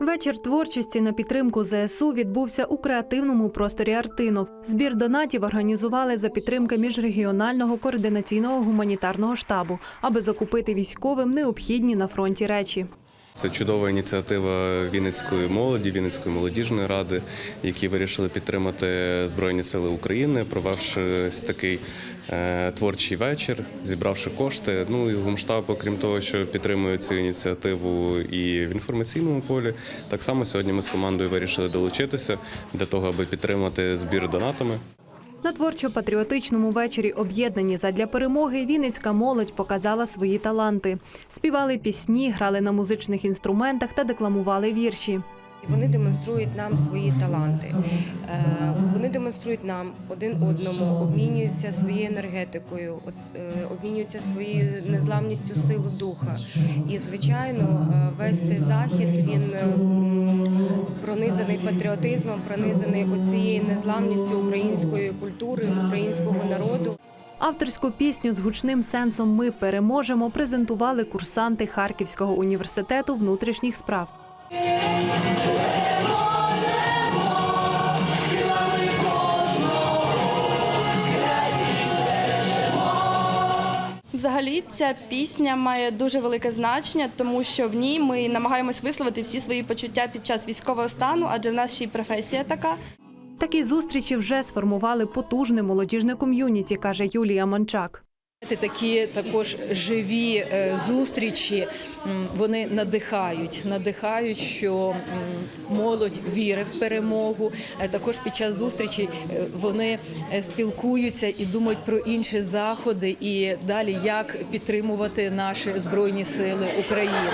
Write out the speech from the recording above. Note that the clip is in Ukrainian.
Вечір творчості на підтримку ЗСУ відбувся у креативному просторі Артинов. Збір донатів організували за підтримки міжрегіонального координаційного гуманітарного штабу, аби закупити військовим необхідні на фронті речі. Це чудова ініціатива Вінницької молоді, Вінницької молодіжної ради, які вирішили підтримати Збройні Сили України, провівши такий е, творчий вечір, зібравши кошти. Ну і гумштаб, окрім того, що підтримує цю ініціативу і в інформаційному полі, так само сьогодні ми з командою вирішили долучитися для того, аби підтримати збір донатами. На творчо-патріотичному вечорі об'єднані задля перемоги Вінницька молодь показала свої таланти. Співали пісні, грали на музичних інструментах та декламували вірші. Вони демонструють нам свої таланти. Е, Вони демонструють нам один одному, обмінюються своєю енергетикою, е, обмінюються своєю незламністю силу духа. І звичайно, е, весь цей захід він пронизаний патріотизмом, пронизаний ось цією незламністю української культури, українського народу. Авторську пісню з гучним сенсом Ми переможемо презентували курсанти Харківського університету внутрішніх справ. Взагалі, ця пісня має дуже велике значення, тому що в ній ми намагаємось висловити всі свої почуття під час військового стану, адже в нас ще й професія така. Такі зустрічі вже сформували потужне молодіжне ком'юніті, каже Юлія Манчак. Такі також живі е, зустрічі. Вони надихають, надихають, що молодь вірить в перемогу. Е, Також під час зустрічі е, вони спілкуються і думають про інші заходи і далі як підтримувати наші збройні сили України.